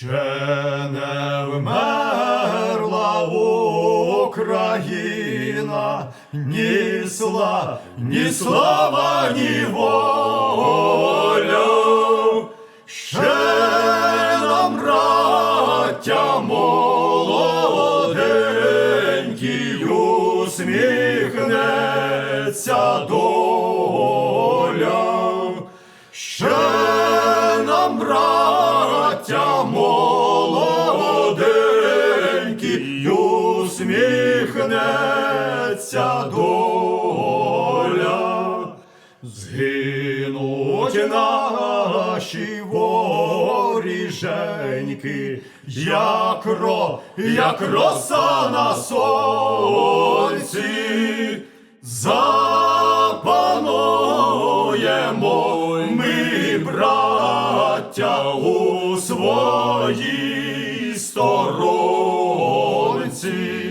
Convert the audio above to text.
Ще не вмерла Україна, ні сла, ні слава, ні воля. Ще нам, браття молоденькі, усміхнеться доля. Ще молоденькі, усміхнеться доля. Згинуть наші воріженьки, як ро, як роса на сонці, запануємо ми, браття, у своїй see.